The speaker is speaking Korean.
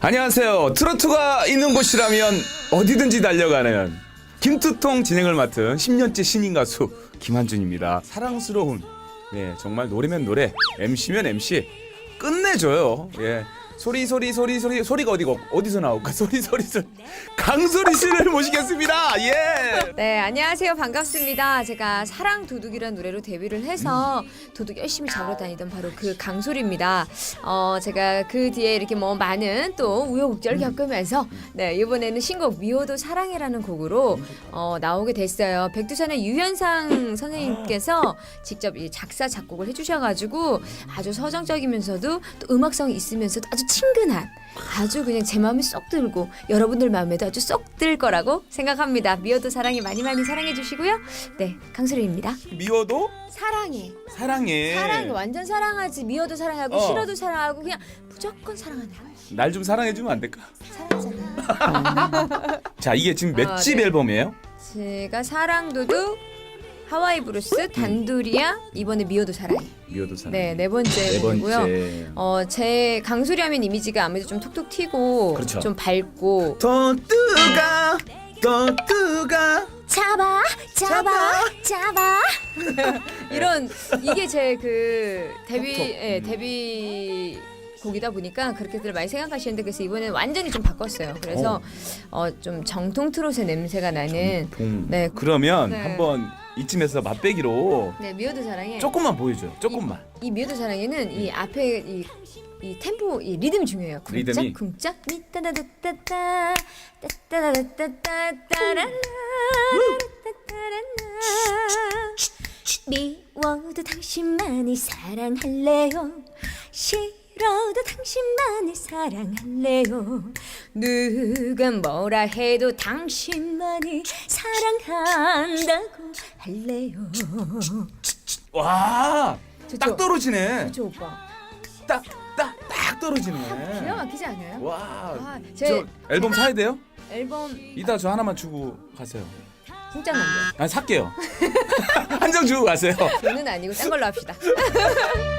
안녕하세요. 트로트가 있는 곳이라면 어디든지 달려가는 김투통 진행을 맡은 10년째 신인 가수 김한준입니다. 사랑스러운 예 정말 노래면 노래, MC면 MC 끝내줘요. 예 소리 소리 소리 소리 소리가 어디고 어디서 나올까 소리 소리 소리 강소리 씨를 모시겠습니다. 예. 네, 안녕하세요. 반갑습니다. 제가 사랑 도둑이라는 노래로 데뷔를 해서 도둑 열심히 잡으러 다니던 바로 그 강솔입니다. 어, 제가 그 뒤에 이렇게 뭐 많은 또 우여곡절을 겪으면서 네, 이번에는 신곡 미워도 사랑해라는 곡으로 어, 나오게 됐어요. 백두산의 유현상 선생님께서 직접 이 작사 작곡을 해 주셔 가지고 아주 서정적이면서도 또 음악성이 있으면서도 아주 친근한 아주 그냥 제 마음에 쏙 들고 여러분들 마음에도 아주 쏙 들 거라고 생각합니다. 미워도 사랑해 많이 많이 사랑해 주시고요. 네, 강소리입니다. 미워도 사랑해. 사랑해. 사랑해. 완전 사랑하지. 미워도 사랑하고 어. 싫어도 사랑하고 그냥 무조건 사랑하는 거야. 날좀 사랑해 주면 안 될까? 사랑하잖아. 자 이게 지금 몇 아, 집 네. 앨범이에요? 제가 사랑도둑 하와이 브루스 단둘이야 이번에 미워도 사랑해. 미워도 사랑. 네, 네 번째 네 곡이고요. 번째. 어, 제 강소리 하면 이미지가 아무래도 좀 톡톡 튀고 그렇죠. 좀 밝고 더 뜨가 더 뜨가 잡아 잡아 잡아 이런 이게 제 그 데뷔 톡톡. 예, 음. 데뷔 곡이다 보니까 그렇게들 많이 생각하시는데 그래서 이번에는 완전히 좀 바꿨어요. 그래서 어 좀 정통 트롯의 냄새가 나는 동. 네. 그러면 네. 한번 이쯤에서 맛배기로 네 미워도 사랑해. 조금만 보여줘요. 조금만. 이 미워도 사랑에는 이 앞에 이, 이 템포 이 리듬이 중요해요. 쿵짝 리듬이? 쿵짝 니따다다따따 따따다따따따따라라 미워도 당신만을 사랑할래요 싫어도 당신만을 사랑할래요 누가 뭐라 해도 당신만을 사랑한다고 할래요 와. 좋죠? 딱 떨어지네. 그렇죠 오빠 딱 딱딱 떨어지네. 기가 막히지 않아요? 와. 아, 제 저 앨범 사야 돼요? 앨범 이따 저 하나만 주고 가세요. 진짜 난데 아 살게요. 한 장 주고 가세요. 돈은 아니고 딴 걸로 합시다